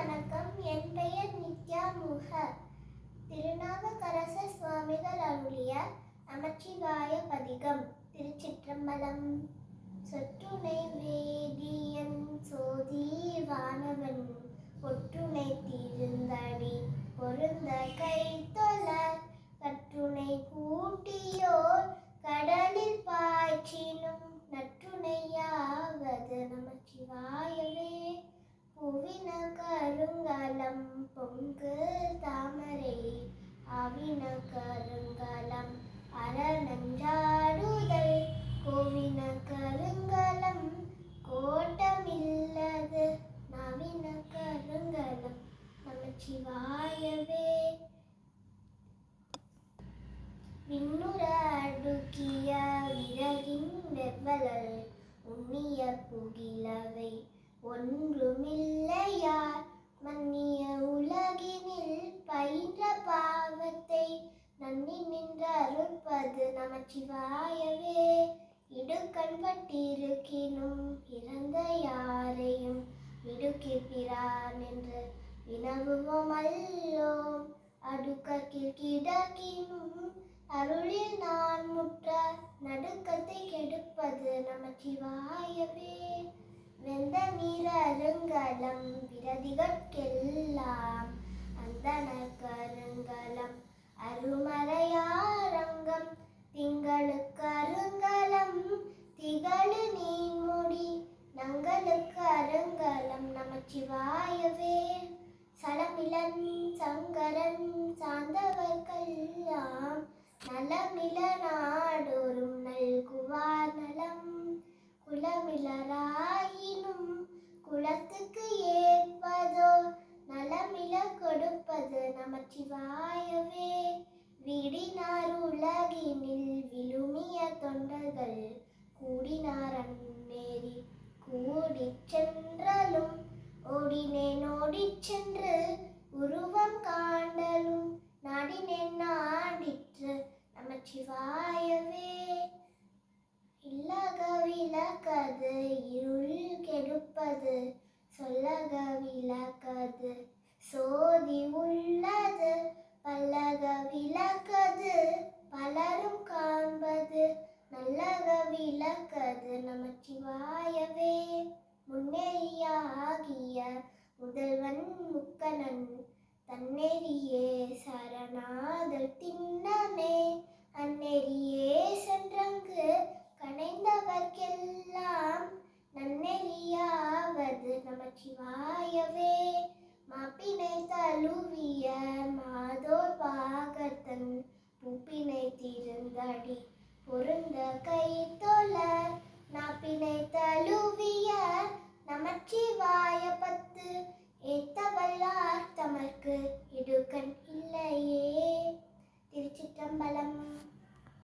வணக்கம். என் பெயர் நித்யா முக. திருநாவுக்கரசர் சுவாமிகள் அருளிய நமச்சிவாய பதிகம் திருச்சிற்றம்பலம். சொற்றுணை வேதியன் சோதி வானவன் ஒற்றுணை தீர்ந்தடி பொருந்த கை தொழ கற்றுணை கூட்டியோர் கடலில் பாய்ச்சினும் நற்றுணையாவது நமச்சிவாய கருங்கலம் பொங்கு தாமரை ஆவின கருங்கலம் அரணஞ்சாடுதல் கோவின கருங்கலம் கோட்டமில்லது நவீன கருங்கலம். நமச்சிவாயவே. விண்ணுற அடுக்கிய விறகின் வெவ்வலல் உண்ணிய புகிலவை ஒன்றுமில்லையார். மன்னிய உலகினில் பயின்ற பாவத்தை நன்னி நின்று அருட்பது நமச்சிவாயவே. இடுக்கண் பட்டிருக்கினும் இறந்த யாரையும் இடுக்கிறான் என்று வினவுவோம் அல்லோம். அடுக்கத்தில் கிடக்கினும் அருளில் நான் முற்ற நடுக்கத்தை கெடுப்பது நமச்சிவாயவே. வெந்த நீ கருங்கலம் விரதிகட்கெல்லாம் அந்தன கருங்கலம் அருமறையாரங்கம் திங்களுக்கு அருங்கலம் திகழு நீன்முடி நங்களுக்கு அருங்கலம் நமச்சிவாயவே. சலமிலன் சங்கரன் சார்ந்தவர்க்கெல்லாம் நலமில நாடோறும் கொடுப்பது நமச்சிவாயவே. விடினார் உலகினில் விழுமிய தொண்டர்கள். கூடினார் அந்நேரி கூடி சென்றலும். ஓடினேன் ஓடி சென்று உருவம் காண்டலும். நாடினேன் நாடிற்று நமச்சிவாயவே. இல்லக விளக்கது இருள் கெடுப்பது. சொல்லக விளக்கது சோதி உள்ளது பல்லக விளக்கது பலரும் காண்பது. நல்லக விளக்கது நமச்சிவாயவே. முன்னேறியாகிய முதல்வன் முக்கணன் தன்னெறியே சரணாதல் திண்ணமே அந்நெறியே சென்றங்கு கனைந்தவர்க்கெல்லாம் நன்னெறியாவது நமச்சிவாயவே. மாப்பினை தழுவிய மாதோர்